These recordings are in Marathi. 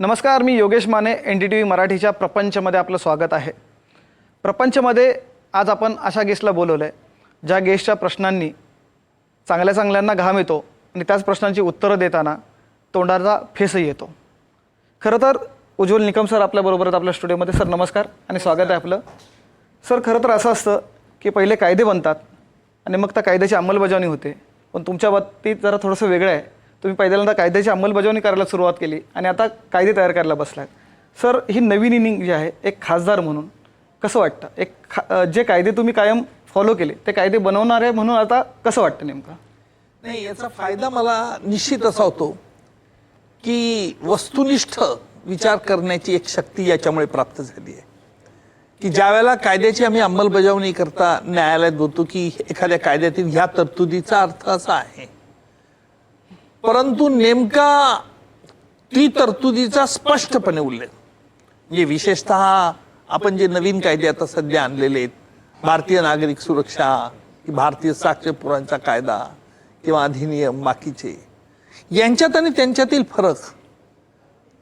नमस्कार मी Yogesh Mane N D T V मराठीच्या प्रपंचमध्ये आपलं स्वागत आहे. प्रपंचमध्ये आज आपण अशा गेस्टला बोलवलं आहे ज्या गेस्टच्या प्रश्नांनी चांगल्या चांगल्यांना घाम येतो आणि त्याच प्रश्नांची उत्तरं देताना तोंडाचा फेसही येतो. खरं तर उज्ज्वल निकम सर आपल्याबरोबर आहेत आपल्या स्टुडिओमध्ये. सर नमस्कार आणि स्वागत आहे आपलं. सर खरं तर असं असतं की पहिले कायदे बनतात आणि मग त्या कायद्याची अंमलबजावणी होते. पण तुमच्या बाबतीत जरा थोडंसं वेगळं आहे. तुम्ही पहिल्यांदा कायद्याची अंमलबजावणी करायला सुरुवात केली आणि आता कायदे तयार करायला बसलात. सर ही नवीन इनिंग जी आहे एक खासदार म्हणून कसं वाटतं? एक खा जे कायदे तुम्ही कायम फॉलो केले ते कायदे बनवणारे म्हणून आता कसं वाटतं नेमकं? नाही याचा फायदा मला निश्चित असा होतो की वस्तुनिष्ठ विचार करण्याची एक शक्ती याच्यामुळे प्राप्त झाली आहे. की ज्या वेळेला कायद्याची आम्ही अंमलबजावणी करता न्यायालयात बोलतो की एखाद्या कायद्यातील ह्या तरतुदीचा अर्थ असा आहे परंतु नेमका ती तरतुदीचा स्पष्टपणे उल्लेख. म्हणजे विशेषतः आपण जे नवीन कायदे आता सध्या आणलेले आहेत भारतीय नागरिक सुरक्षा भारतीय साक्षपुरांचा कायदा किंवा अधिनियम बाकीचे यांच्यात आणि त्यांच्यातील फरक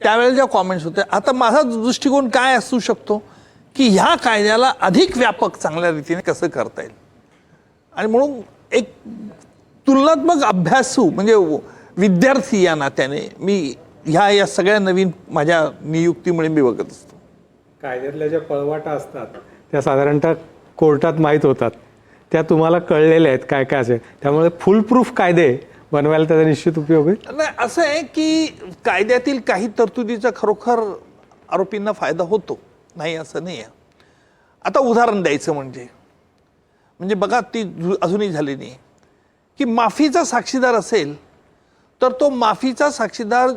त्यावेळेला ज्या कॉमेंट्स होत्या आता माझा दृष्टिकोन काय असू शकतो की ह्या कायद्याला अधिक व्यापक चांगल्या रीतीने कसं करता येईल? आणि म्हणून एक तुलनात्मक अभ्यासू म्हणजे विद्यार्थी या नात्याने मी ह्या या सगळ्या नवीन माझ्या नियुक्तीमुळे मी बघत असतो. कायद्यातल्या ज्या पळवाटा असतात त्या साधारणतः कोर्टात माहीत होतात. त्या तुम्हाला कळलेल्या आहेत काय काय असेल. त्यामुळे फुल प्रूफ कायदे बनवायला त्याचा निश्चित उपयोग होईल? नाही असं आहे की कायद्यातील काही तरतुदीचा खरोखर आरोपींना फायदा होतो. नाही असं नाही आहे. आता उदाहरण द्यायचं म्हणजे म्हणजे बघा ती जु- अजूनही झाली नाही. की माफीचा साक्षीदार असेल तर तो माफीचा साक्षीदार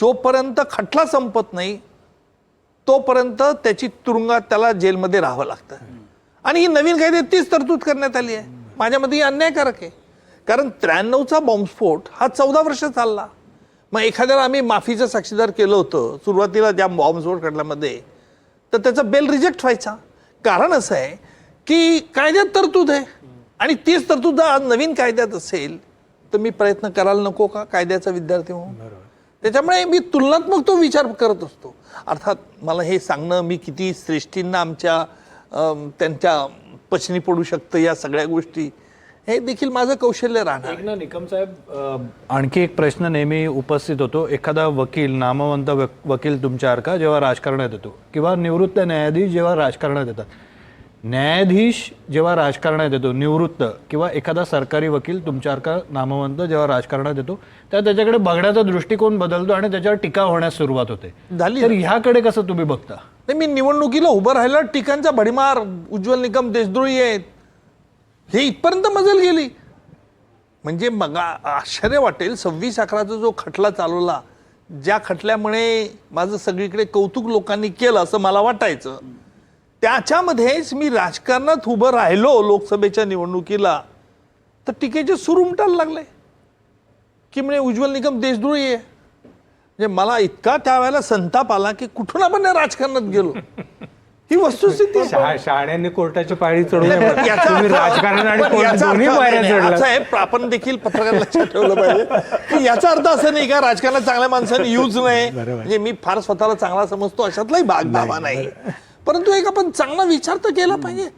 जोपर्यंत खटला संपत नाही तोपर्यंत त्याची तुरुंगात त्याला जेलमध्ये राहावं लागतं. आणि ही नवीन कायद्यात तीच तरतूद करण्यात आली आहे. माझ्यामध्ये ही अन्यायकारक आहे. कारण त्र्याण्णवचा बॉम्बस्फोट हा चौदा वर्ष चालला. मग एखाद्याला आम्ही माफीचं साक्षीदार केलं होतं सुरुवातीला ज्या बॉम्बस्फोट खटल्यामध्ये तर त्याचा बेल रिजेक्ट व्हायचा. कारण असं आहे की कायद्यात तरतूद आहे. आणि तीच तरतूद आज नवीन कायद्यात असेल तर मी प्रयत्न करायला नको का? कायद्याचा विद्यार्थी म्हणून. त्याच्यामुळे मी तुलनात्मक तो विचार करत असतो. अर्थात मला हे सांगणं मी किती श्रेष्ठींना आमच्या त्यांच्या पचनी पडू शकतं या सगळ्या गोष्टी हे देखील माझं कौशल्य राहणार. ना निकम साहेब आणखी एक प्रश्न नेहमी उपस्थित होतो. एखादा वकील नामवंत वक- वकील तुमच्यासारखा जेव्हा राजकारणात येतो किंवा निवृत्त न्यायाधीश जेव्हा राजकारणात येतात न्यायाधीश जेव्हा राजकारणात येतो निवृत्त किंवा एखादा सरकारी वकील तुमच्यासारखा नामवंत जेव्हा राजकारणात येतो तेव्हा त्याच्याकडे बघण्याचा दृष्टिकोन बदलतो आणि त्याच्यावर टीका होण्यास सुरुवात होते. झाली. तर ह्याकडे कसं तुम्ही बघता? नाही मी निवडणुकीला उभं राहिलं टिकांचा भडीमार उज्ज्वल निकम देशद्रोही आहेत. हे इथपर्यंत मजल गेली. म्हणजे मग आश्चर्य वाटेल सव्वीस अकराचा जो खटला चालवला ज्या खटल्यामुळे माझं सगळीकडे कौतुक लोकांनी केलं असं मला वाटायचं. त्याच्यामध्येच मी राजकारणात उभं राहिलो लोकसभेच्या निवडणुकीला तर टीकेचे सूर उमटायला लागले. की म्हणजे उज्ज्वल निकम देशद्रोही आहे. म्हणजे मला इतका त्यावेळेला संताप आला की कुठून आपण राजकारणात गेलो? ही वस्तुस्थिती शहाण्यांनी कोर्टाची पायरी चढू नये याचा म्हणा. तुम्ही अर्थ- राजकारण आणि कोर्ट याचा दोन्ही अर्थ पायऱ्या नाही, नाही, चढला असं आहे, आपण देखील पत्रकार लक्षात ठेवलं पाहिजे की याचा अर्थ असं नाही का राजकारणात चांगल्या माणसाने यूज नाही. म्हणजे मी फार स्वतःला चांगला समजतो अशातलाही भाग दावा नाही. परंतु एक आपण चांगला विचार तर केला पाहिजे.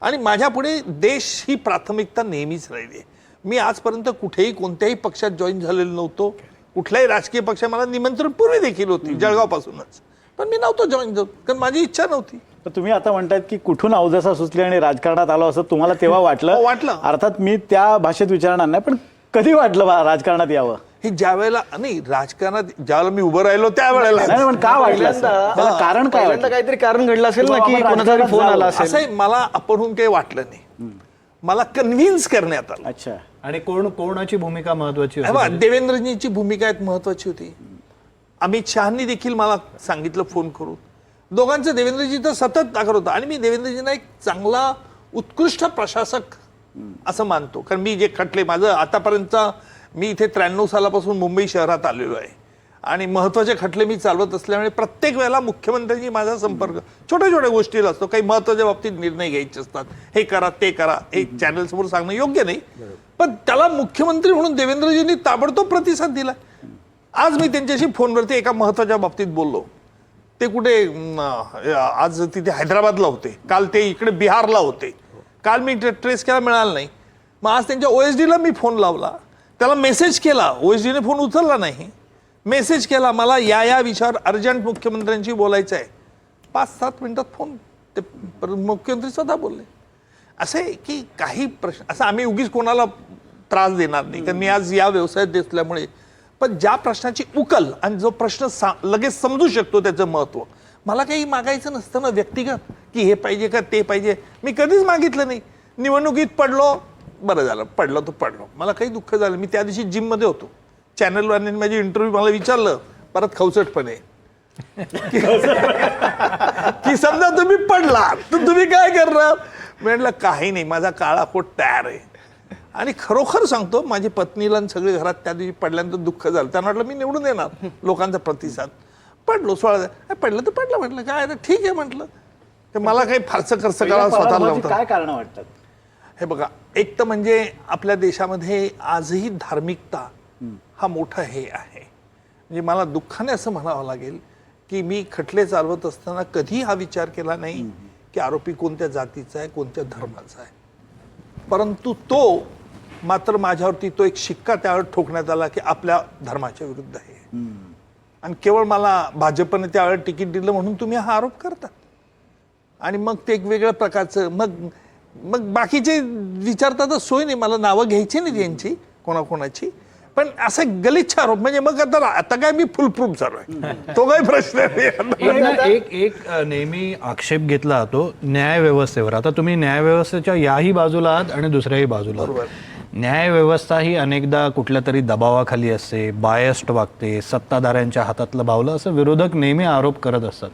आणि माझ्या पुढे देश ही प्राथमिकता नेहमीच राहिली. आहे. मी आजपर्यंत कुठेही कोणत्याही पक्षात जॉईन झालेलो नव्हतो. कुठल्याही राजकीय पक्ष मला निमंत्रण पूर्वी देखील होती जळगाव पासूनच पण मी नव्हतो जॉईन झालो कारण माझी इच्छा नव्हती. तर तुम्ही आता म्हणतायत की कुठून अवदसा सुचली आणि राजकारणात आलो असं तुम्हाला तेव्हा हो, वाटलं वाटलं. अर्थात मी त्या भाषेत विचारणार नाही पण कधी वाटलं बा- राजकारणात यावं? हे ज्या वेळेला नाही राजकारणात ज्यावेळेला मी उभं राहिलो त्यावेळेला. नाही नाही, पण का वाटलं असं? पहिल्यांदा- त्याला कारण काय पहिल्यांदा वाटलं? काहीतरी कारण घडलं असेल ना की कोणाचा तरी फोन आला. असेल. असं मला आपणहून काही वाटलं नाही. मला कन्व्हिन्स करण्यात आलं. अच्छा. आणि कोण कोणाची भूमिका महत्वाची हे बघा, देवेंद्रजींची भूमिका एक महत्वाची होती. अमित शहानी देखील मला सांगितलं फोन करून. दोघांचं देवेंद्रजी तर सतत आग्रह होता. आणि मी देवेंद्रजींना एक चांगला उत्कृष्ट प्रशासक असं मानतो. कारण मी जे खटले माझं आतापर्यंत मी इथे त्र्याण्णव सालापासून मुंबई शहरात आलेलो आहे. आणि महत्त्वाचे खटले मी चालवत असल्यामुळे प्रत्येक वेळेला मुख्यमंत्र्यांनी माझा संपर्क छोट्या छोट्या गोष्टीला असतो. काही महत्त्वाच्या बाबतीत निर्णय घ्यायचे असतात. हे करा ते करा. हे चॅनल समोर सांगणं योग्य नाही. पण त्याला मुख्यमंत्री म्हणून देवेंद्रजींनी ताबडतोब प्रतिसाद दिला. आज मी त्यांच्याशी फोनवरती एका महत्त्वाच्या बाबतीत बोललो. ते कुठे आज तिथे हैदराबादला होते. काल ते इकडे बिहारला होते. काल मी ट्रेस केला मिळाला नाही. मग आज त्यांच्या ओ एस डीला मी फोन लावला. त्याला मेसेज केला. ओ एस डीने फोन उचलला नाही. मेसेज केला मला या या विषयावर अर्जंट मुख्यमंत्र्यांशी बोलायचं आहे. पाच सात मिनिटात फोन ते मुख्यमंत्री स्वतः बोलले. असं आहे की काही प्रश्न असं आम्ही उगीच कोणाला त्रास देणार नाही. कारण मी आज या व्यवसायात दिसल्यामुळे. पण ज्या प्रश्नाची उकल आणि जो प्रश्न सा लगेच समजू शकतो त्याचं महत्त्व मला काही मागायचं नसतं ना व्यक्तिगत की हे पाहिजे का ते पाहिजे. मी कधीच मागितलं नाही. निवडणुकीत पडलो बरं झालं पडलो तर पडलो. मला काही दुःख झालं. मी त्या दिवशी जिममध्ये होतो. चॅनलवाल्यांनी माझी इंटरव्ह्यू मला विचारलं परत खवचटपणे. की समजा तुम्ही पडला तर तुम्ही काय करणार? म्हटलं काही नाही माझा काळा कोट तयार आहे. आणि खरोखर सांगतो माझी पत्नीला आणि सगळे घरात त्या दिवशी पडल्यानंतर दुःख झालं. त्यांना वाटलं मी निवडून येणार लोकांचा प्रतिसाद. पडलो सोळा "अरे, पडलं तर पडलं म्हटलं. काय आता ठीक आहे म्हटलं. तर मला काही फारसं खर्च करावं स्वतःला काय कारण वाटतात? हे बघा एक तर म्हणजे आपल्या देशामध्ये आजही धार्मिकता हा मोठा हे आहे. म्हणजे मला दुःखाने असं म्हणावं लागेल की मी खटले चालवत असताना कधी हा विचार केला नाही की आरोपी कोणत्या जातीचा आहे कोणत्या धर्माचा आहे. परंतु तो मात्र माझ्यावरती तो एक शिक्का त्यावर ठोकण्यात आला की आपल्या धर्माच्या विरुद्ध आहे. आणि केवळ मला भाजपने त्यावेळेला तिकीट दिलं म्हणून तुम्ही हा आरोप करता आणि मग ते एक वेगळ्या प्रकारचं मग मग बाकीचे विचारतातच सोय नाही मला नावं घ्यायची नाही त्यांची कोणाकोणाची. पण असं गलिच्छ आरोप म्हणजे मग आता आता काय मी फुल प्रूफ झालो आहे. तो काही प्रश्न नाही. एक एक नेहमी आक्षेप घेतला जातो न्याय व्यवस्थेवर आता तुम्ही न्याय व्यवस्थेच्या याही बाजूला आहात आणि दुसऱ्याही बाजूला आहात. न्याय व्यवस्था ही अनेकदा कुठल्या तरी दबावाखाली असते बायस्ड वागते सत्ताधाऱ्यांच्या हातातलं भावलं असं विरोधक नेहमी आरोप करत असतात.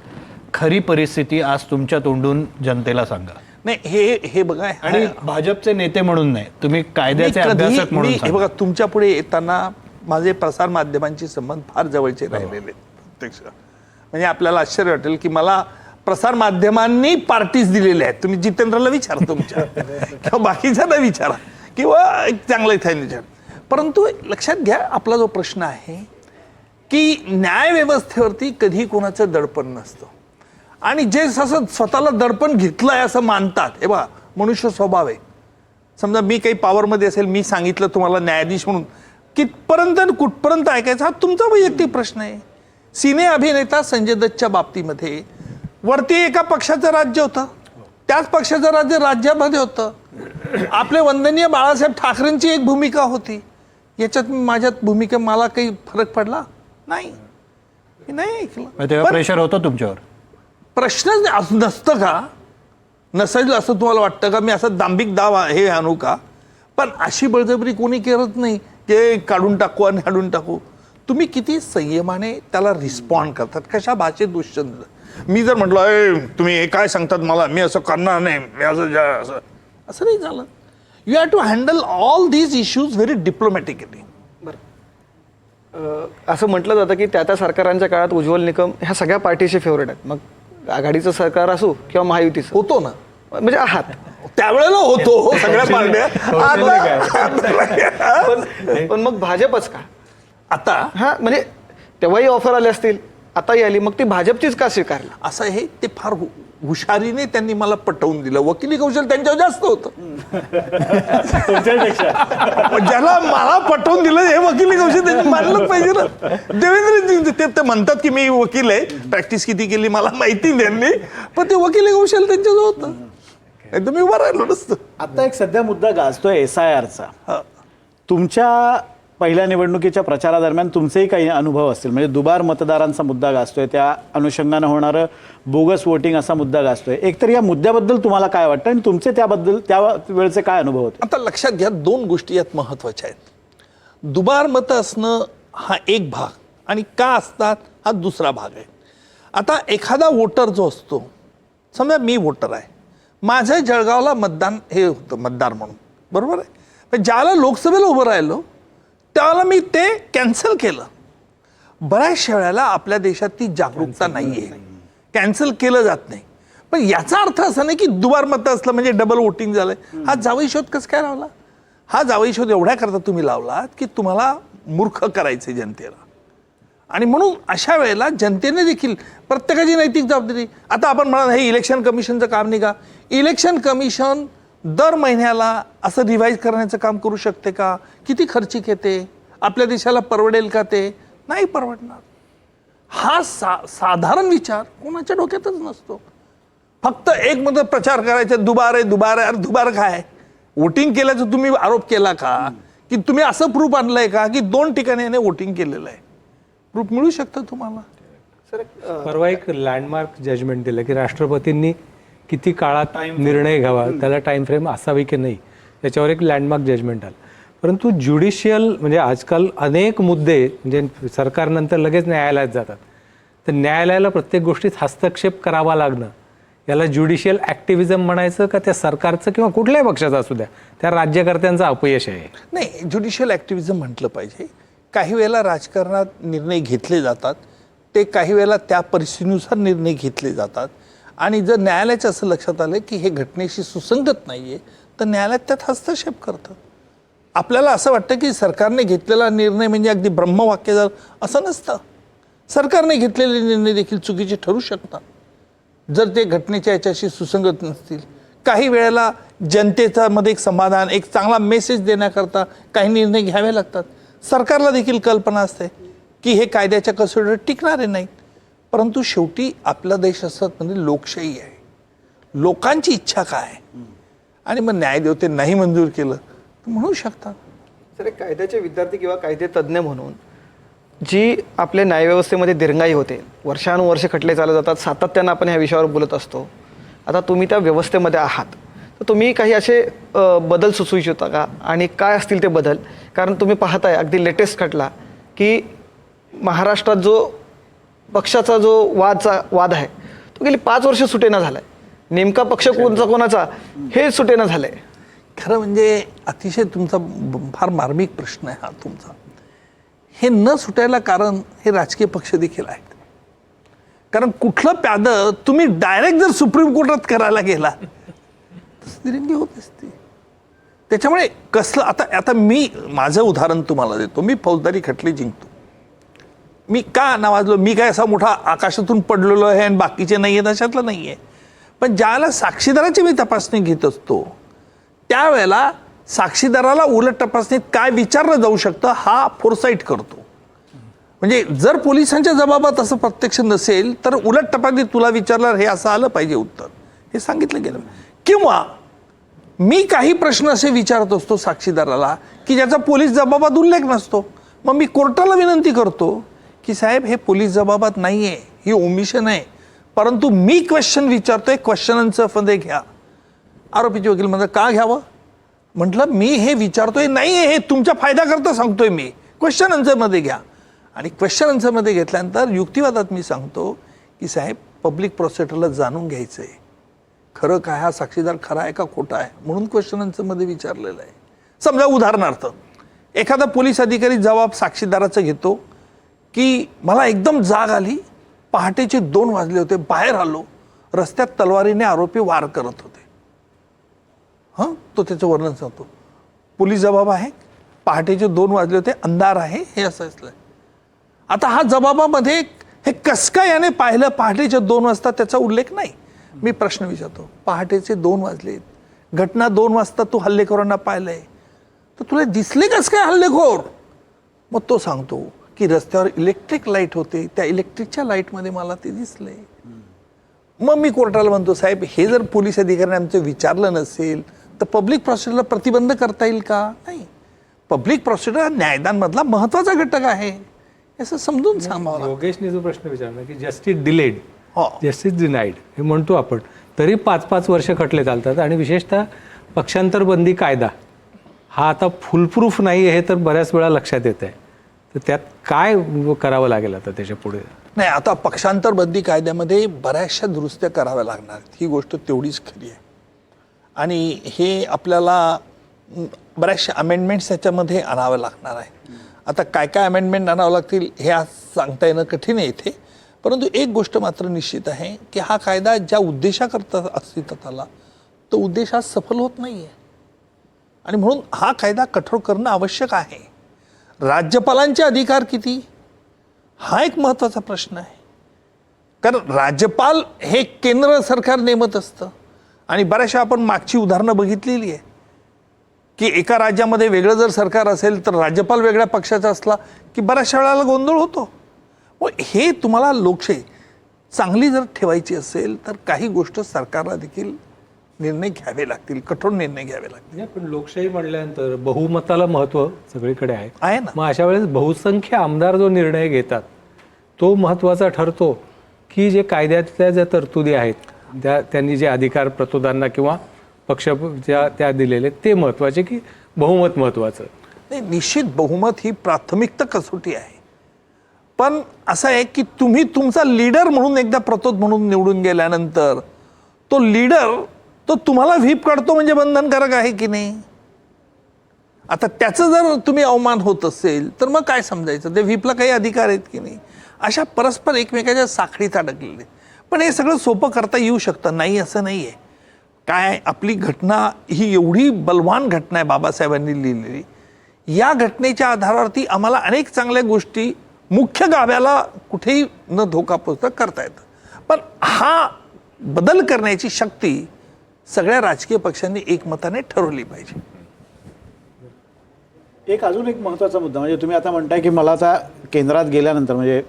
खरी परिस्थिती आज तुमच्या तोंडून जनतेला सांगा. नाही हे हे बघा आणि भाजपचे नेते म्हणून नाही तुम्ही कायद्याचे अभ्यासक म्हणून हे. बघा तुमच्यापुढे येताना माझे प्रसार माध्यमांचे संबंध फार जवळचे राहिलेले प्रत्यक्ष. म्हणजे आपल्याला आश्चर्य वाटेल की मला प्रसार माध्यमांनी पार्टीज दिलेल्या आहेत. तुम्ही जितेंद्रला विचारा तुमच्या. किंवा बाकीच्यांना विचारा. किंवा एक चांगलं इथे विचार. परंतु लक्षात घ्या आपला जो प्रश्न आहे की न्याय व्यवस्थेवरती कधी कोणाचं दडपण नसतं. आणि जे असं स्वतःला दडपण घेतलंय असं मानतात. हे बघा मनुष्य स्वभाव आहे. समजा मी काही पॉवरमध्ये असेल मी सांगितलं तुम्हाला न्यायाधीश म्हणून कितपर्यंत आणि कुठपर्यंत ऐकायचा? हा तुमचा वैयक्तिक प्रश्न आहे. सिने अभिनेता संजय दत्तच्या बाबतीमध्ये वरती एका पक्षाचं राज्य होतं. त्याच पक्षाचं राज्य राज्यामध्ये होतं. आपले वंदनीय बाळासाहेब ठाकरेंची एक भूमिका होती. याच्यात माझ्यात भूमिका मला काही फरक पडला? नाही. नाही ऐकलं. तेव्हा प्रेशर होतं तुमच्यावर? प्रश्नच नसतं का? नसेल असं तुम्हाला वाटतं का? मी असं दांभिक दाव हे आणू का? पण अशी बळजबरी कोणी करत नाही ते काढून टाकू आणि हाडून टाकू. तुम्ही किती संयमाने त्याला रिस्पॉन्ड करतात? कशा भाषेत दुष्यंत? मी जर म्हटलं "ए, तुम्ही हे काय सांगतात मला? मी असं करणार नाही. मी असं जा- असं. असं नाही झालं. You have to handle all these issues very diplomatically बरं. असं म्हटलं जातं की त्या त्या सरकारांच्या काळात उज्ज्वल निकम ह्या सगळ्या पार्टीचे फेवरेट आहेत. मग आघाडीचं सरकार असो किंवा महायुतीचं होतो ना म्हणजे आहात त्यावेळेला होतो हो सगळ्या पार्ट्या आता पण पण मग भाजपच का आता हा म्हणजे तेव्हाही ऑफर आले असतील आताही आली मग ती भाजपचीच का स्वीकारली असं हे ते फार हु- हुशारीने त्यांनी मला पटवून दिलं. वकिली कौशल त्यांच्यावर जास्त होतं. पण ज्याला मला पटवून दिलं हे वकिली कौशल त्यांनी मानलंच पाहिजे ना. देवेंद्रजी ते ते म्हणतात की मी वकील आहे. प्रॅक्टिस किती केली मला माहिती नाही त्यांनी. पण ते वकिली कौशल त्यांच्याजवळ होतं. एकदम मी उभं राहिलो नसतं. आता एक सध्या मुद्दा गाजतोय एस आय आरचा. तुमच्या पहिल्या निवडणुकीच्या प्रचारादरम्यान तुमचेही काही अनुभव असतील. म्हणजे दुबार मतदारांचा मुद्दा गाजतोय त्या अनुषंगानं होणारं बोगस वोटिंग असा मुद्दा गाजतोय. एकतर या मुद्द्याबद्दल तुम्हाला काय वाटतं आणि तुमचे त्याबद्दल त्या वेळचे काय अनुभव होते? आता लक्षात घ्या दोन गोष्टी यात महत्त्वाच्या आहेत. दुबार मतं असणं हा एक भाग आणि का असतात हा दुसरा भाग आहे. आता एखादा वोटर जो असतो समजा मी वोटर आहे. माझं जळगावला मतदान हे होतं मतदार म्हणून. बरोबर आहे? पण ज्याला लोकसभेला उभं राहिलो त्यावेळेला मी ते कॅन्सल केलं. बऱ्याचशा वेळेला आपल्या देशात ती जागरूकता नाही. आहे कॅन्सल केलं जात नाही. पण याचा अर्थ असा नाही की दुबार मतं असलं म्हणजे डबल वोटिंग झालंय. हा जावई शोध कसं काय लावला? हा जावई शोध एवढ्या करता तुम्ही लावलात की तुम्हाला मूर्ख करायचे जनतेला. आणि म्हणून अशा वेळेला जनतेने देखील प्रत्येकाची नैतिक जबाबदारी. आता आपण म्हणा हे इलेक्शन कमिशनचं काम नाही का इलेक्शन कमिशन दर महिन्याला असं रिवाईज करण्याचं काम करू शकते का? किती खर्चिक येते आपल्या देशाला परवडेल का ते? नाही परवडणार. हा सा साधारण विचार कोणाच्या डोक्यातच नसतो. फक्त एक मत प्रचार करायचा दुबार आहे दुबार आहे अरे दुबार काय? वोटिंग केल्याचं तुम्ही आरोप केला का? की तुम्ही असं प्रूफ आणलंय का? की दोन ठिकाणी याने वोटिंग केलेलं आहे. प्रूफ मिळू शकतं तुम्हाला? परवा एक लँडमार्क जजमेंट दिलं की राष्ट्रपतींनी किती काळात निर्णय घ्यावा त्याला टाइम फ्रेम असावी की नाही याच्यावर एक लँडमार्क जजमेंट आलं. परंतु ज्युडिशियल म्हणजे आजकाल अनेक मुद्दे म्हणजे सरकारनंतर लगेच न्यायालयात जातात. तर न्यायालयाला प्रत्येक गोष्टीत हस्तक्षेप करावा लागणं याला ज्युडिशियल ॲक्टिव्हिझम म्हणायचं का त्या सरकारचं किंवा कुठल्याही पक्षाचं असू द्या त्या राज्यकर्त्यांचं अपयश आहे नाही ज्युडिशियल ॲक्टिव्हिझम म्हटलं पाहिजे. काही वेळेला राजकारणात निर्णय घेतले जातात ते काही वेळेला त्या परिस्थितीनुसार निर्णय घेतले जातात. आणि जर न्यायालयाचं असं लक्षात आलं की हे घटनेशी सुसंगत नाही आहे तर न्यायालयात त्यात हस्तक्षेप करतं आपल्याला असं वाटतं की सरकारने घेतलेला निर्णय म्हणजे अगदी ब्रह्मवाक्य जर असं नसतं. सरकारने घेतलेले निर्णय देखील चुकीचे ठरू शकतात. जर ते घटनेच्या याच्याशी सुसंगत नसतील. काही वेळेला जनतेचा मध्ये एक समाधान एक चांगला मेसेज देण्याकरता काही निर्णय घ्यावे लागतात. सरकारला देखील कल्पना असते की हे कायद्याच्या कसोटीवर टिकणारे नाहीत. परंतु शेवटी आपला देश असत म्हणजे लोकशाही आहे. लोकांची इच्छा काय? आणि मग न्यायदेवते नाही मंजूर केलं तर म्हणू शकतात. तर एक कायद्याचे विद्यार्थी किंवा कायदे तज्ज्ञ म्हणून जी आपल्या न्यायव्यवस्थेमध्ये दिरंगाई होते वर्षानुवर्षे खटले चालत जातात सातत्यानं आपण ह्या विषयावर बोलत असतो. आता तुम्ही त्या व्यवस्थेमध्ये आहात. तर तुम्ही काही असे बदल सुचवू इच्छिता का? आणि काय असतील ते बदल? कारण तुम्ही पाहताय अगदी लेटेस्ट खटला की महाराष्ट्रात जो पक्षाचा जो वादचा वाद आहे तो गेली पाच वर्ष सुटेना झालाय. नेमका पक्ष कोणचा कोणाचा हे सुटेना झालंय. खरं म्हणजे अतिशय तुमचा फार मार्मिक प्रश्न आहे हा तुमचा. हे न सुटायला कारण हे राजकीय पक्ष देखील आहेत. कारण कुठलं प्यादं तुम्ही डायरेक्ट जर सुप्रीम कोर्टात करायला गेला तर स्त्रिंगी होत असते. त्याच्यामुळे कसलं आता आता मी माझं उदाहरण तुम्हाला देतो. मी फौजदारी खटले जिंकतो. मी का नावाजलो? मी काय असा मोठा आकाशातून पडलेलो आहे आणि बाकीचे नाही आहेत अशातलं नाही आहे पण ज्यावेळेला साक्षीदाराची मी तपासणी घेत असतो त्यावेळेला साक्षीदाराला उलट तपासणीत काय विचारलं जाऊ शकतं हा फोरसाईट करतो. म्हणजे जर पोलिसांच्या जबाबात असं प्रत्यक्ष नसेल तर उलट तपासणीत तुला विचारलं हे असं आलं पाहिजे उत्तर. हे सांगितलं गेलं. किंवा मी काही प्रश्न असे विचारत असतो साक्षीदाराला की ज्याचा पोलीस जबाबात उल्लेख नसतो. मग मी कोर्टाला विनंती करतो की साहेब हे पोलीस जबाबात नाही आहे ही ओमिशन आहे. परंतु मी क्वेश्चन विचारतोय क्वेश्चन आन्सरमध्ये घ्या. आरोपीचे वकील म्हणतात का घ्यावं? म्हटलं मी हे विचारतोय नाही हे तुमच्या फायद्याकरता सांगतोय मी. क्वेश्चन आन्सरमध्ये घ्या. आणि क्वेश्चन आन्सरमध्ये घेतल्यानंतर युक्तिवादात मी सांगतो की साहेब पब्लिक प्रोसिक्युटरला जाणून घ्यायचं आहे खरं काय हा साक्षीदार खरा आहे का खोटा आहे? म्हणून क्वेश्चन आन्सरमध्ये विचारलेलं आहे. समजा उदाहरणार्थ एखादा पोलीस अधिकारी जबाब साक्षीदाराचा घेतो की मला एकदम जाग आली पहाटेचे दोन वाजले होते बाहेर आलो रस्त्यात तलवारीने आरोपी वार करत होते. हां? तो त्याचं वर्णन सांगतो. पोलीस जबाब आहे पहाटेचे दोन वाजले होते अंधार आहे हे असं असलं आता हा जबाबामध्ये हे कसका याने पाहिलं? पहाटेच्या दोन वाजता त्याचा उल्लेख नाही. मी प्रश्न विचारतो पहाटेचे दोन वाजले घटना दोन वाजता तू हल्लेखोरांना पाहिलंय. तर तुला दिसले कस काय हल्लेखोर? मग तो सांगतो की रस्त्यावर इलेक्ट्रिक लाइट होते त्या इलेक्ट्रिकच्या लाईटमध्ये मला ते दिसले मग मी कोर्टाला म्हणतो साहेब हे जर पोलीस अधिकाऱ्याने आमचं विचारलं नसेल तर पब्लिक प्रोसिक्युटरला प्रतिबंध करता येईल का? नाही. पब्लिक प्रोसिक्युटर हा न्यायदानमधला महत्त्वाचा घटक आहे. असं समजून सांगावं लागतं. योगेशने जो प्रश्न विचारला की जस्टिस डिलेड हो. जस्टिस डिनाईड हे म्हणतो आपण तरी पाच पाच वर्ष खटले चालतात आणि विशेषतः पक्षांतरबंदी कायदा हा आता फुलप्रूफ नाही हे तर बऱ्याच वेळा लक्षात येत आहे तर त्यात काय करावं लागेल आता त्याच्या पुढे? नाही आता पक्षांतर बंदी कायद्यामध्ये बऱ्याचशा दुरुस्त्या कराव्या लागणार. ही गोष्ट तेवढीच खरी आहे. आणि हे आपल्याला बऱ्याचशा अमेंडमेंट्स याच्यामध्ये आणाव्या लागणार आहे. आता काय काय अमेंडमेंट आणावं लागतील हे आज सांगता येणं कठीण आहे इथे. परंतु एक गोष्ट मात्र निश्चित आहे की हा कायदा ज्या उद्देशाकरता अस्तित्वात आला तो उद्देश आज सफल होत नाही आहे आणि म्हणून हा कायदा कठोर करणं आवश्यक आहे. राज्यपालांचे अधिकार किती? हा एक महत्त्वाचा प्रश्न आहे. कारण राज्यपाल हे केंद्र सरकार नेमत असतं. आणि बऱ्याचशा आपण मागची उदाहरणं बघितलेली आहे. की एका राज्यामध्ये वेगळं जर सरकार असेल तर राज्यपाल वेगळ्या पक्षाचा असला की बऱ्याचशा वेळेला गोंधळ होतो. मग हे तुम्हाला लोकशाही चांगली जर ठेवायची असेल तर काही गोष्ट सरकारला देखील निर्णय घ्यावे लागतील कठोर निर्णय घ्यावे लागतील. पण लोकशाही म्हणल्यानंतर बहुमताला महत्त्व सगळीकडे आहे. आहे ना. मग अशा वेळेस बहुसंख्य आमदार जो निर्णय घेतात तो महत्त्वाचा ठरतो की जे कायद्यातल्या ज्या तरतुदी आहेत त्या त्यांनी जे अधिकार प्रतोदांना किंवा पक्ष ज्या त्या दिलेले ते महत्त्वाचे की बहुमत महत्त्वाचं नाही निश्चित बहुमत ही प्राथमिकता कसोटी आहे. पण असं आहे की तुम्ही तुमचा लीडर म्हणून एकदा प्रतोद म्हणून निवडून गेल्यानंतर तो लीडर तो तुम्हाला व्हीप काढतो म्हणजे बंधनकारक आहे की नाही? आता त्याचं जर तुम्ही अवमान होत असेल तर मग काय समजायचं? ते व्हीपला काही अधिकार आहेत की नाही? अशा परस्पर एकमेकाच्या साखळीत अडकलेले. पण हे सगळं सोपं करता येऊ शकतं. नाही असं नाही आहे काय आपली घटना ही एवढी बलवान घटना आहे बाबासाहेबांनी लिहिलेली. या घटनेच्या आधारावरती आम्हाला अनेक चांगल्या गोष्टी मुख्य गाव्याला कुठेही न धोका पोचता करता येतं पण हा बदल करण्याची शक्ती सगळ्या राजकीय पक्षांनी एकमताने ठरवली पाहिजे एक अजून एक महत्त्वाचा मुद्दा म्हणजे तुम्ही आता म्हणताय की मला आता केंद्रात गेल्यानंतर म्हणजे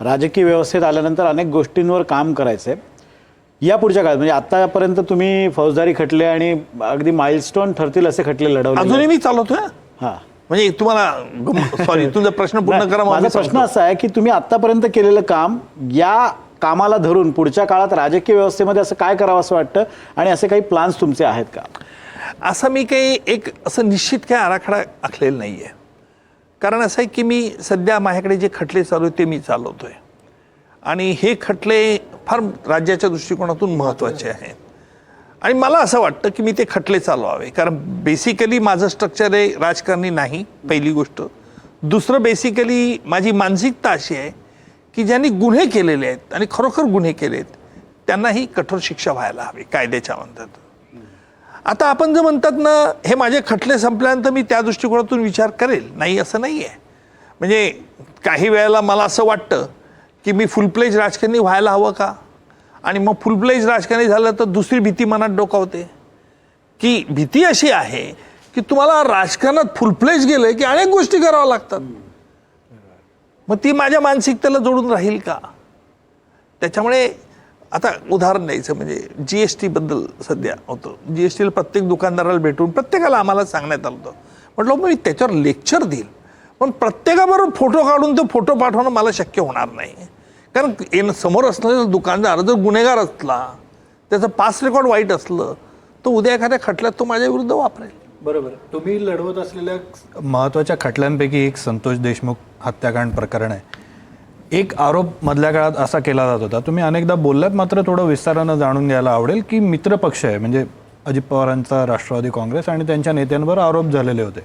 राजकीय व्यवस्थेत आल्यानंतर अनेक गोष्टींवर काम करायचं आहे या पुढच्या काळात म्हणजे आतापर्यंत तुम्ही फौजदारी खटले आणि अगदी माइलस्टोन ठरतील असे खटले लढवले अजूनही मी चालवतोय हं. म्हणजे तुम्हाला सॉरी तुझा प्रश्न पूर्ण करा माझा प्रश्न. असा आहे की तुम्ही आतापर्यंत केलेलं काम या कामाला धरून पुढच्या काळात राजकीय व्यवस्थेमध्ये असं काय करावं असं वाटतं? आणि असे काही प्लान्स तुमचे आहेत का? असं मी काही एक असं निश्चित काही आराखडा आखलेला नाही आहे कारण असं आहे की मी सध्या माझ्याकडे जे खटले चालू आहेत ते मी चालवतो आहे आणि हे खटले फार राज्याच्या दृष्टिकोनातून महत्त्वाचे आहेत. आणि मला असं वाटतं की मी ते खटले चालवावे. कारण बेसिकली माझं स्ट्रक्चर आहे राजकारणी नाही पहिली गोष्ट. दुसरं बेसिकली माझी मानसिकता अशी आहे की ज्यांनी गुन्हे केलेले आहेत आणि खरोखर गुन्हे केले आहेत त्यांनाही कठोर शिक्षा व्हायला हवी कायद्याच्या म्हणतात आता आपण जर म्हणतात ना हे माझे खटले संपल्यानंतर मी त्या दृष्टिकोनातून विचार करेल. नाही असं नाही आहे. म्हणजे काही वेळेला मला असं वाटतं की मी फुलप्लेज राजकारणी व्हायला हवं का? आणि मग फुलप्लेज राजकारणी झालं तर दुसरी भीती मनात डोकावते. की भीती अशी आहे की तुम्हाला राजकारणात फुलप्लेज गेलं की अनेक गोष्टी कराव्या लागतात. मग ती माझ्या मानसिकतेला जोडून राहील का? त्याच्यामुळे आता उदाहरण द्यायचं म्हणजे जी एस टीबद्दल सध्या होतं. जी एस टीला प्रत्येक दुकानदाराला भेटून प्रत्येकाला आम्हाला सांगण्यात आलं होतं. म्हटलं मी त्याच्यावर लेक्चर देईल. पण प्रत्येकाबरोबर फोटो काढून तो फोटो पाठवणं मला शक्य होणार नाही. कारण येणं समोर असलेला दुकानदार जर गुन्हेगार असला त्याचं पास रेकॉर्ड वाईट असलं तर उद्या एखाद्या खटल्यात तो माझ्या विरुद्ध वापरेल. बरोबर. तुम्ही लढवत असलेल्या महत्त्वाच्या खटल्यांपैकी एक संतोष देशमुख हत्याकांड प्रकरण आहे. एक आरोप मधल्या काळात असा केला जात होता. तुम्ही अनेकदा बोललात मात्र थोडं विस्तारानं जाणून घ्यायला आवडेल की मित्रपक्ष आहे म्हणजे अजित पवारांचा राष्ट्रवादी काँग्रेस आणि त्यांच्या नेत्यांवर आरोप झालेले होते.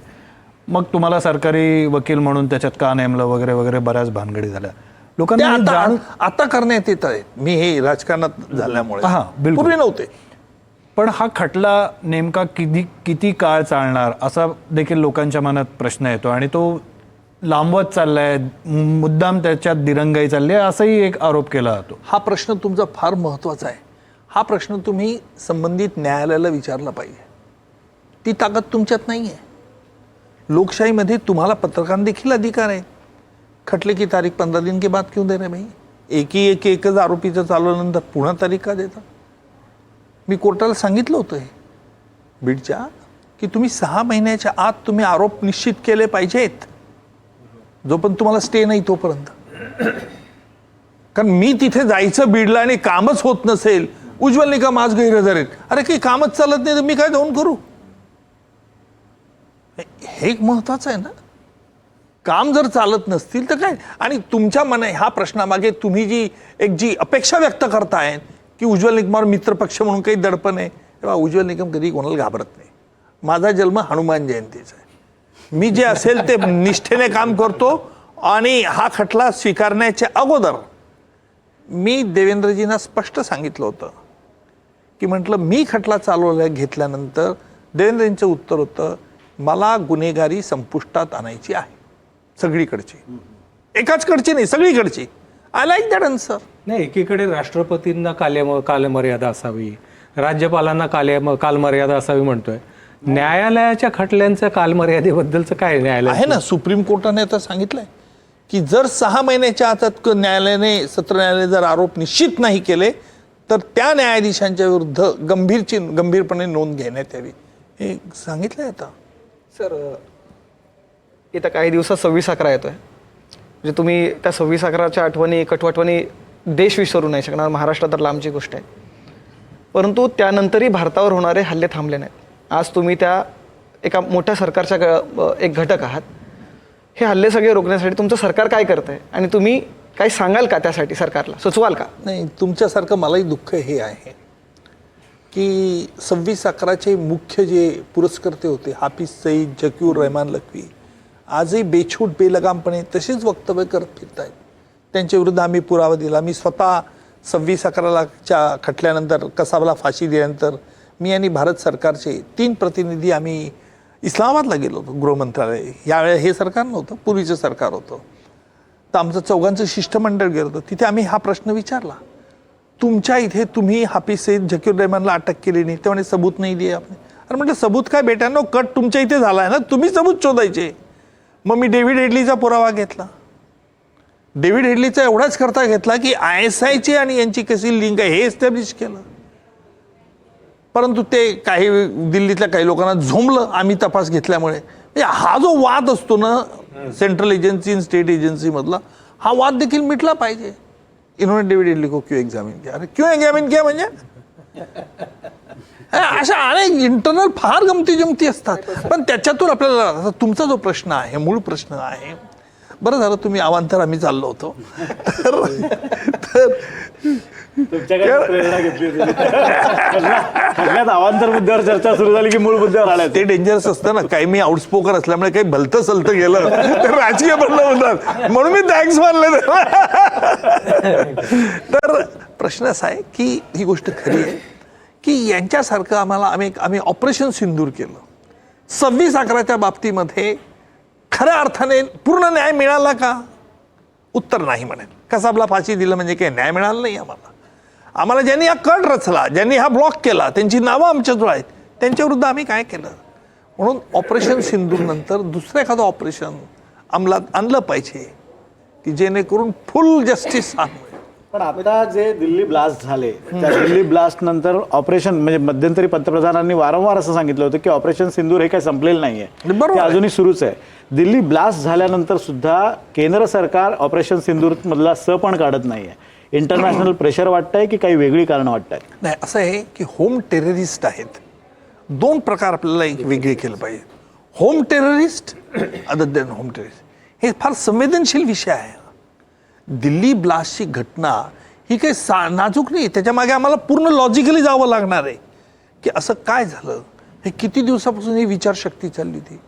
मग तुम्हाला सरकारी वकील म्हणून त्याच्यात का नेमलं वगैरे वगैरे बऱ्याच भानगडी झाल्या. ते लोकांना आता करण्यात येत आहेत मी हे राजकारणात झाल्यामुळे. हा, बिलकुल. पूर्वी नव्हते. पण हा खटला नेमका किती किती काळ चालणार असा देखील लोकांच्या मनात प्रश्न येतो आणि तो लांबवत चाललाय मुद्दाम त्याच्यात दिरंगाई चालली आहे असाही एक आरोप केला जातो. हा प्रश्न तुमचा फार महत्त्वाचा आहे. हा प्रश्न तुम्ही संबंधित न्यायालयाला विचारला पाहिजे. ती ताकद तुमच्यात नाही आहे लोकशाहीमध्ये तुम्हाला पत्रकारांदेखील अधिकार आहे खटले की तारीख पंधरा दिन के बाद क्यों दे रहे भाई? एकी एक एकच आरोपीचं चालवल्यानंतर पुन्हा तारीख का देतात मी कोर्टाला सांगितलं होतं हे. बीडच्या की तुम्ही सहा महिन्याच्या आत तुम्ही आरोप निश्चित केले पाहिजेत. जोपर्यंत तुम्हाला स्टे नाही तोपर्यंत. कारण मी तिथे जायचं बीडला आणि कामच होत नसेल. उज्ज्वल निकम आज गैरहजर आहेत. अरे काही कामच चालत नाही तर मी काय जाऊन करू? हे- हे एक महत्वाचं आहे ना. काम जर चालत नसतील तर काय? आणि तुमच्या मना ह्या प्रश्नामागे तुम्ही जी एक जी अपेक्षा व्यक्त करताय की उज्ज्वल निकमावर मित्रपक्ष म्हणून काही दडपण आहे. तेव्हा उज्ज्वल निकम कधी कोणाला घाबरत नाही. माझा जन्म हनुमान जयंतीचा आहे. मी जे असेल ते निष्ठेने काम करतो आणि हा खटला स्वीकारण्याच्या अगोदर मी देवेंद्रजींना स्पष्ट सांगितलं होतं. की म्हटलं मी खटला चालवल्या घेतल्यानंतर देवेंद्रजींचं उत्तर होतं मला गुन्हेगारी संपुष्टात आणायची आहे. सगळीकडची. एकाच कडची नाही सगळीकडची. आय लाईक दॅट आन्सर नाही एकीकडे राष्ट्रपतींना काले कालमर्यादा असावी राज्यपालांना काले कालमर्यादा असावी म्हणतोय. न्यायालयाच्या खटल्यांच्या कालमर्यादेबद्दलचं काय न्यायालय आहे ना सुप्रीम कोर्टाने आता सांगितलंय की जर सहा महिन्याच्या आतात क- न्यायालयाने सत्र न्यायालयाने जर आरोप निश्चित नाही केले तर त्या न्यायाधीशांच्या विरुद्ध गंभीरची गंभीरपणे नोंद घेण्यात यावी. हे सांगितलंय आता. सर येत्या काही दिवसात सव्वीस अकरा येतोय. म्हणजे तुम्ही त्या सव्वीस अकराच्या आठवणी कटवटवणी देश विसरू नाही शकणार. महाराष्ट्र तर लांबची गोष्ट आहे. परंतु त्यानंतरही भारतावर होणारे हल्ले थांबले नाहीत. आज तुम्ही त्या एका मोठ्या सरकारच्या ग- एक घटक आहात. हे हल्ले सगळे रोखण्यासाठी तुमचं सरकार काय करतं आहे आणि तुम्ही काही सांगाल का त्यासाठी सरकारला? सुचवाल का? नाही तुमच्यासारखं मलाही दुःख हे आहे की सव्वीस अकराचे मुख्य जे पुरस्कर्ते होते हाफिज सईद जकीर रहमान लखवी आजही बेछूट बेलगामपणे तशीच वक्तव्य करत फिरत आहेत त्यांच्या विरुद्ध आम्ही पुरावा दिला. मी स्वतः सव्वीस अकरालाच्या खटल्यानंतर कसाबला फाशी दिल्यानंतर मी आणि भारत सरकारचे तीन प्रतिनिधी आम्ही इस्लामाबादला गेलो होतो गृहमंत्रालय यावेळेला हे सरकार नव्हतं पूर्वीचं सरकार होतं. तर आमचं चौघांचं शिष्टमंडळ गेलं होतं. तिथे आम्ही हा प्रश्न विचारला. तुमच्या इथे तुम्ही हाफिज सईद झकीर रहमानला अटक केली नाही. ते म्हणे सबूत नाही दिले आपण अरे म्हटलं सबूत काय बेट्यानो? कट तुमच्या इथे झाला आहे ना तुम्ही सबूत शोधायचे. मग मी डेव्हिड हेडलीचा पुरावा घेतला. डेव्हिड हेडलीचा एवढाच करता घेतला की आय एस आयची आणि यांची कशी लिंक आहे हे एस्टॅब्लिश केलं. परंतु ते काही दिल्लीतल्या काही लोकांना झोंबलं आम्ही तपास घेतल्यामुळे. म्हणजे हा जो वाद असतो ना सेंट्रल एजन्सी आणि स्टेट एजन्सीमधला हा वाद देखील मिटला पाहिजे. इन्होंने डेव्हिड हेडली को क्यों एक्झामिन किया? अरे क्यों एक्झामिन किया म्हणजे अशा अनेक इंटरनल फार गमती जमती असतात. पण त्याच्यातून आपल्याला आता तुमचा जो प्रश्न आहे मूळ प्रश्न आहे बरं झालं तुम्ही अवांतर आम्ही चाललो होतो. तर अवांतर मुद्द्यावर चर्चा सुरू झाली की मूळ मुद्द्यावर आल्या ते डेंजरस असतं ना. काही मी आउटस्पोकर असल्यामुळे काही भलतं सलतं गेलं तर राजकीय बनलं होतात. म्हणून मी थँक्स मानले. तर प्रश्न असा आहे की ही गोष्ट खरी आहे की यांच्यासारखं आम्हाला आम्ही आम्ही ऑपरेशन सिंदूर केलं. सव्वीस अकराच्या बाबतीमध्ये खऱ्या अर्थाने पूर्ण न्याय मिळाला का? उत्तर नाही म्हणेल कसाबला फाशी दिलं म्हणजे काही न्याय मिळाला नाही आम्हाला. आम्हाला ज्यांनी हा कट रचला ज्यांनी हा ब्लॉक केला त्यांची नावं आमच्याजवळ आहेत त्यांच्याविरुद्ध आम्ही काय केलं? म्हणून ऑपरेशन सिंदूरनंतर दुसरं एखादं ऑपरेशन अंमलात आणलं पाहिजे की जेणेकरून फुल जस्टिस आणलं पण आता जे दिल्ली ब्लास्ट झाले त्या दिल्ली ब्लास्ट नंतर ऑपरेशन म्हणजे मध्यंतरी पंतप्रधानांनी वारंवार असं सांगितलं होतं की ऑपरेशन सिंदूर हे काही संपलेलं नाहीये. ते आहे. अजूनही सुरूच आहे. दिल्ली ब्लास्ट झाल्यानंतर सुद्धा केंद्र सरकार ऑपरेशन सिंदूर मधला स पण काढत नाहीये. इंटरनॅशनल प्रेशर वाटतंय की काही वेगळी कारण वाटतंय? नाही असं आहे की होम टेररिस्ट आहेत. दोन प्रकार आपल्याला एक वेगळे केलं पाहिजे. Home terrorist other than home terrorist हे फार संवेदनशील विषय आहे. दिल्ली ब्लास्टची घटना ही काही सा नाजूक नाही. त्याच्यामागे आम्हाला पूर्ण लॉजिकली जावं लागणार आहे की असं काय झालं? हे किती दिवसापासून ही विचारशक्ती चालली होती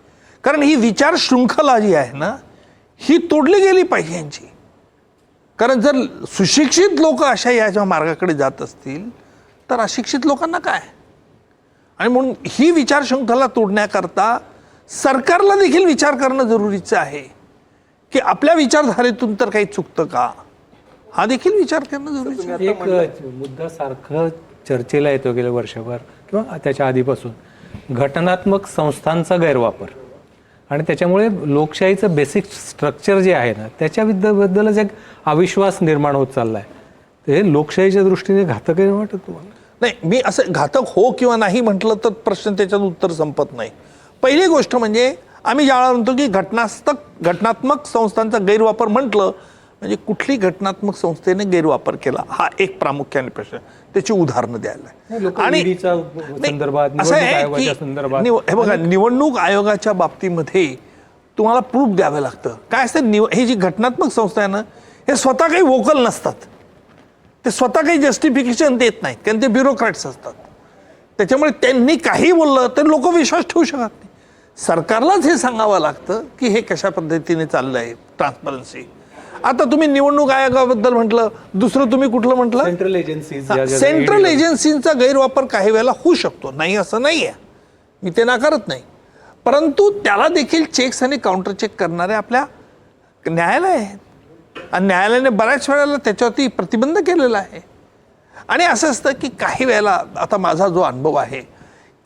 कारण ही विचार शृंखला जी आहे ना ही तोडली गेली पाहिजे यांची. कारण जर सुशिक्षित लोक अशा याच्या मार्गाकडे जात असतील तर अशिक्षित लोकांना काय? आणि म्हणून ही विचारशृंखला तोडण्याकरता सरकारला देखील विचार करणं जरुरीचं आहे. की आपल्या विचारधारेतून तर काही चुकतं का? हा देखील विचार करणं जरुरीचं एक मुद्दा सारखं चर्चेला येतो गेल्या वर्षभर किंवा त्याच्या आधीपासून. घटनात्मक संस्थांचा गैरवापर. आणि त्याच्यामुळे लोकशाहीचं बेसिक स्ट्रक्चर जे आहे ना त्याच्याबद्दलच एक अविश्वास निर्माण होत चालला आहे ते लोकशाहीच्या दृष्टीने घातक आहे वाटत तुम्हाला? नाही मी असं घातक हो किंवा नाही म्हटलं तर प्रश्न त्याच्यात उत्तर संपत नाही. पहिली गोष्ट म्हणजे आम्ही ज्यावेळेला म्हणतो की घटनास्तक घटनात्मक संस्थांचा गैरवापर म्हटलं म्हणजे कुठली घटनात्मक संस्थेने गैरवापर केला? हा एक प्रामुख्याने प्रश्न त्याची उदाहरणं द्यायला. आणि असं आहे की हे बघा निवडणूक आयोगाच्या बाबतीमध्ये तुम्हाला प्रूफ द्यावं लागतं. काय असतं? निव ही जी घटनात्मक संस्था आहे ना हे स्वतः काही वोकल नसतात. ते स्वतः काही जस्टिफिकेशन देत नाहीत. कारण ते ब्युरोक्रॅट्स असतात. त्याच्यामुळे त्यांनी काही बोललं तर लोक विश्वास ठेवू शकत नाही. सरकारलाच हे सांगावं लागतं की हे कशा पद्धतीने चाललं आहे ट्रान्सपरन्सी आता तुम्ही निवडणूक आयोगाबद्दल म्हटलं दुसरं तुम्ही कुठलं म्हटलं? सेंट्रल एजन्सीज सेंट्रल एजन्सींचा गैरवापर काही वेळेला होऊ शकतो. नाही असं नाही आहे मी ते नाकारत नाही. परंतु त्याला देखील चेक्स आणि काउंटर चेक करणारे आपल्या न्यायालय आहेत. आणि न्यायालयाने बऱ्याच वेळेला त्याच्यावरती प्रतिबंध केलेला आहे. आणि असं असतं की काही वेळेला आता माझा जो अनुभव आहे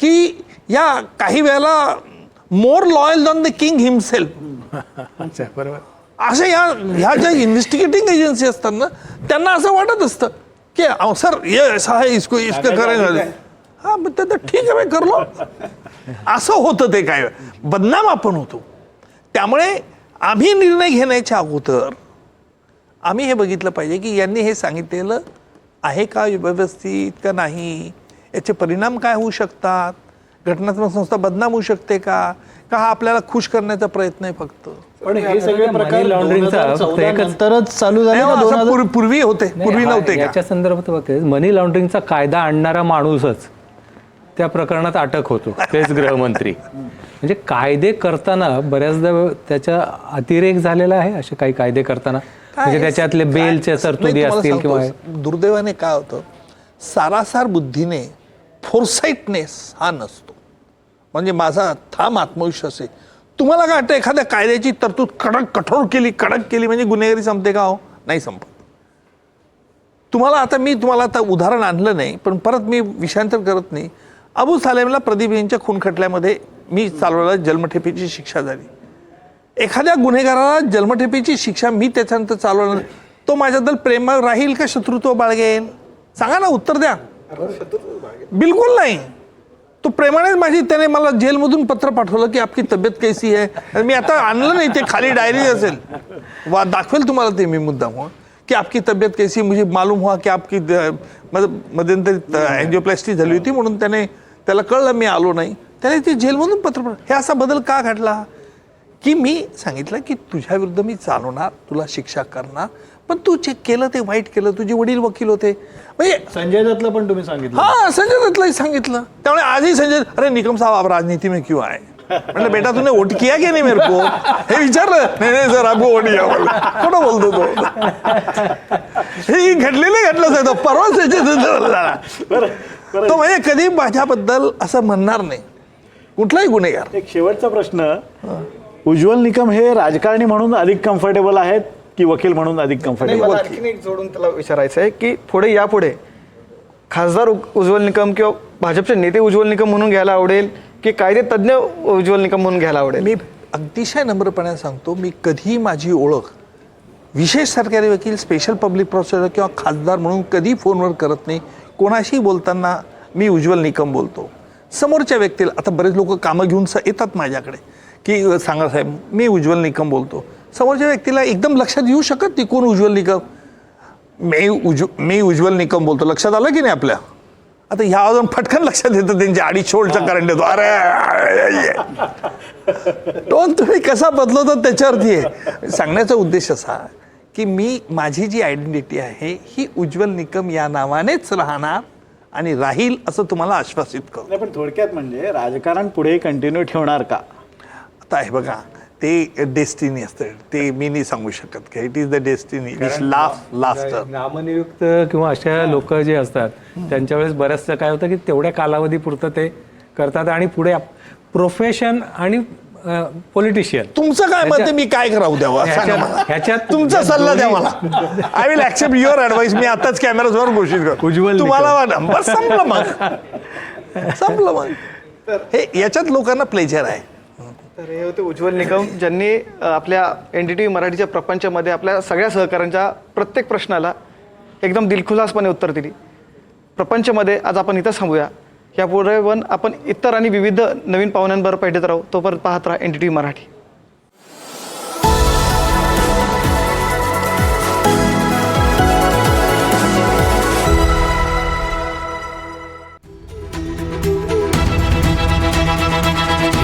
की या काही वेळेला more loyal than the king himself अच्छा बरोबर. अशा या ह्या ज्या इन्व्हेस्टिगेटिंग एजन्सी असतात ना त्यांना असं वाटत असतं की सर ये ऐसा है इसको इसको करेंगे हा मग ते तर ठीक आहे भाई कर लो. असं होतं ते काय? बदनाम आपण होतो. त्यामुळे आम्ही निर्णय घेण्याच्या अगोदर आम्ही हे बघितलं पाहिजे की यांनी हे सांगितलेलं आहे का व्यवस्थित का नाही? याचे परिणाम काय होऊ शकतात? घटनात्मक संस्था बदनाम होऊ शकते का? का हा आपल्याला खुश करण्याचा प्रयत्न आहे फक्त? पण हे सगळे मनी प्रकार लॉन्ड्रिंगचा 2014 फक्त एकच- नंतरच चालू झाले असं हजार पूर्वी- पूर्वी होते पूर्वी नव्हते का? याच्या संदर्भात बघते मनी लॉन्ड्रिंगचा कायदा आणणारा माणूसच त्या प्रकरणात अटक होतो तेच गृहमंत्री. म्हणजे कायदे करताना बऱ्याचदा त्याचा अतिरेक झालेला आहे असे काही कायदे करताना. काय म्हणजे? त्याच्यातले काय- बेलच्या नाही, तरतुदी तुम्हाला असतील किंवा सांगतो, दुर्दैवाने काय होतं? सारासार बुद्धीने फोरसाईटनेस हा नसतो. म्हणजे माझा ठाम आत्मविश्वास आहे. तुम्हाला काय वाटतं एखाद्या कायद्याची तरतूद कडक कठोर केली कडक केली म्हणजे गुन्हेगारी संपते का हो? नाही संपत. तुम्हाला आता मी तुम्हाला आता उदाहरण आणलं नाही पण परत मी विषयांतर करत नाही. अबू सालेमला प्रदीप यांच्या खून खटल्यामध्ये मी चालवला जन्मठेपेची शिक्षा झाली. एखाद्या गुन्हेगाराला जन्मठेपेची शिक्षा मी त्याच्यानंतर चालवणार तो माझ्याबद्दल प्रेम राहील का शत्रुत्व बाळगेल? सांगा ना उत्तर द्या. बिलकुल नाही. तो प्रेमानेच माझी त्याने मला जेलमधून पत्र पाठवलं की आपकी तब्येत कैसी आहे मी आता आणलं नाही ते खाली डायरी असेल. वा दाखवेल तुम्हाला ते मी मुद्दा की आपकी तब्येत कैसी म्हणजे मुझे मालूम हुआ की आपकी मध्यंतरी अँजिओप्लॅस्टी झाली होती म्हणून त्याने त्याला कळलं मी आलो नाही. त्याने ते जेलमधून पत्र हे असा बदल का घडला? की मी सांगितलं की तुझ्या विरुद्ध मी चालवणार तुला शिक्षा करणार पण तू चेक केलं ते वाईट केलं तुझे वडील वकील होते. म्हणजे संजय दत्तला पण तुम्ही सांगितलं. हाँ संजय दत्तलाही सांगितलं. त्यामुळे आजही संजय अरे निकम साहब आप राजनीति में क्यों आए? म्हटलं बेटा तूने वोट किया की नाही मेरे को? हे विचारलं नाही नाही सर आपको वोट किया बोलला. खोटं बोलतो तो? हे घडलेलं घडलं साहेब परवा संजय. तो म्हणजे कधी माझ्याबद्दल असं म्हणणार नाही. कुठलाही गुन्हेगार. एक शेवटचा प्रश्न. उज्ज्वल निकम हे राजकारणी म्हणून अधिक कम्फर्टेबल आहेत. की वकील म्हणून अधिक नाही, कम्फर्टेबल मला आणखीन एक जोडून त्याला विचारायचं आहे की पुढे यापुढे खासदार उज्ज्वल निकम किंवा भाजपचे नेते उज्ज्वल निकम म्हणून घ्यायला आवडेल की कायदे तज्ज्ञ उज्ज्वल निकम म्हणून घ्यायला आवडेल? मी अतिशय नम्रपणे सांगतो मी कधीही माझी ओळख विशेष सरकारी वकील स्पेशल पब्लिक प्रॉसिक्युटर किंवा खासदार म्हणून कधी फोनवर करत नाही. कोणाशी बोलताना मी उज्ज्वल निकम बोलतो. समोरच्या व्यक्तीला आता बरेच लोक कामं घेऊन येतात माझ्याकडे. की "अ, सांगा साहेब मी उज्ज्वल निकम बोलतो. समोरच्या व्यक्तीला एकदम लक्षात येऊ शकत नाही कोण उज्ज्वल निकम. मी उज्व मी उज्ज्वल निकम बोलतो. लक्षात आलं की नाही आपल्या? आता ह्या अजून फटकन लक्षात येतं त्यांची अडीच शोल्डचा करंट येतो अरे टोन तुम्ही कसा बदलवता त्याच्यावरती आहे? सांगण्याचा उद्देश असा की मी माझी जी आयडेंटिटी आहे ही उज्ज्वल निकम या नावानेच राहणार आणि राहील असं तुम्हाला आश्वासित करू. पण थोडक्यात म्हणजे राजकारण पुढे कंटिन्यू ठेवणार का? आता हे बघा ते डेस्टिनी असतं. ते मी नाही सांगू शकत. की it is the destiny which last last नामनियुक्त किंवा अशा लोक जे असतात त्यांच्या वेळेस बऱ्याचदा काय होतं की तेवढ्या कालावधीपुरतं ते करतात आणि पुढे प्रोफेशन आणि पॉलिटिशियन तुमचं काय मत मी काय करावं द्यावं? ह्याच्यात- तुमचा सल्ला द्या मला. I will accept your advice मी आताच कॅमेरासमोर घोषित करतो. उज्ज्वल तुम्हाला संपलं मग. संपलं मग. हे याच्यात लोकांना प्लेजर आहे. तर हे होते उज्ज्वल निकम ज्यांनी आपल्या एन डी टी व्ही मराठीच्या प्रपंचामध्ये आपल्या सगळ्या सहकाऱ्यांच्या प्रत्येक प्रश्नाला एकदम दिलखुलासपणे उत्तर दिली. प्रपंचमध्ये आज आपण इथं थांबूया. यापुढे पण आपण इतर आणि विविध नवीन पाहुण्यांबरोबर भेटत राहू. तोपर्यंत पाहत राहा N D T V Marathi.